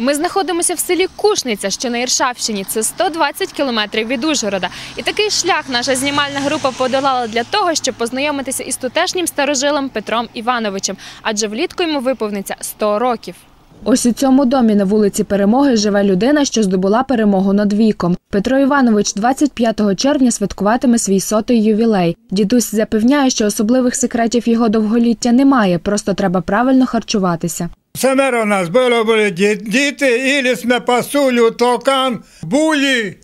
Ми знаходимося в селі Кушниця, що на Іршавщині. Це 120 кілометрів від Ужгорода. І такий шлях наша знімальна група подолала для того, щоб познайомитися із тутешнім старожилом Петром Івановичем, адже влітку йому виповниться 100 років. Ось у цьому домі на вулиці Перемоги живе людина, що здобула перемогу над віком. Петро Іванович 25 червня святкуватиме свій сотий ювілей. Дідусь запевняє, що особливих секретів його довголіття немає, просто треба правильно харчуватися. Семеро нас було, були діти, ілі сме пасулю, токан, булі.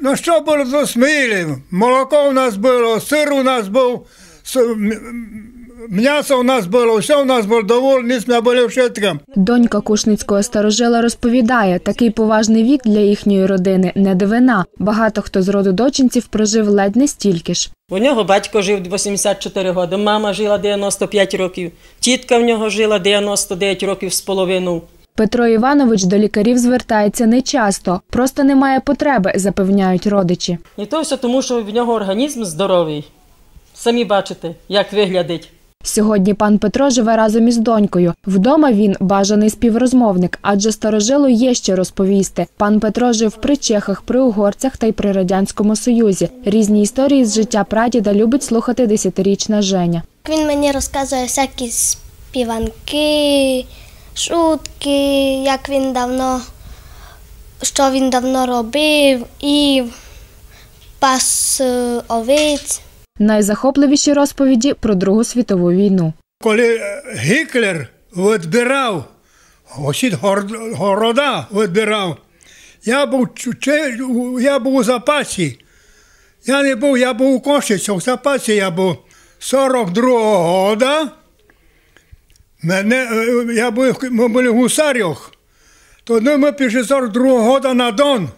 Ну що було то смілі? Молоко у нас було, сир у нас був, м'ясо у нас було, все у нас було довольні, ми були вшитком. Донька кушницького старожила розповідає, такий поважний вік для їхньої родини не дивина. Багато хто з роду дочинців прожив ледь не стільки ж. У нього батько жив 84 роки, мама жила 95 років, тітка в нього жила 99 років з половиною. Петро Іванович до лікарів звертається нечасто, просто немає потреби, запевняють родичі. І то все тому, що в нього організм здоровий. Самі бачите, як виглядить. Сьогодні пан Петро живе разом із донькою. Вдома він бажаний співрозмовник, адже старожилу є що розповісти. Пан Петро жив при чехах, при угорцях та й при радянському союзі. Різні історії з життя прадіда любить слухати десятирічна Женя. Він мені розказує всякі співанки, шутки, як він давно, що він давно робив, і пас е, овець. Найзахопливіші розповіді про Другу світову війну. Коли е, Гітлер відбирав, гор- города відбирав, я був, я був у запасі. Я не був, я був у Кошиці, у запасі я був 42-го года. Мене, е, я був, ми були в гусарях. Тоді ми пішли 42-го года на Дон.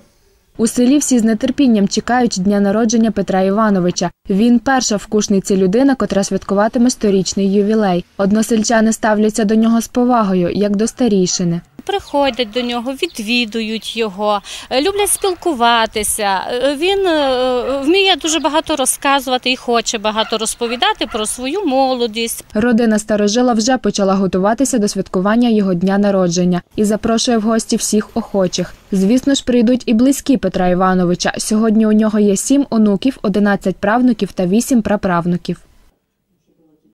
У селі всі з нетерпінням чекають дня народження Петра Івановича. Він перша в кушниці людина, котра святкуватиме сторічний ювілей. Односельчани ставляться до нього з повагою, як до старійшини. Приходять до нього, відвідують його, е, люблять спілкуватися. Е, Він е, вміє дуже багато розказувати і хоче багато розповідати про свою молодість, Родина старожила вже почала готуватися до святкування його дня народження і запрошує в гості всіх охочих. Звісно ж, прийдуть і близькі Петра Івановича. Сьогодні у нього є сім онуків, 11 правнуків та вісім праправнуків.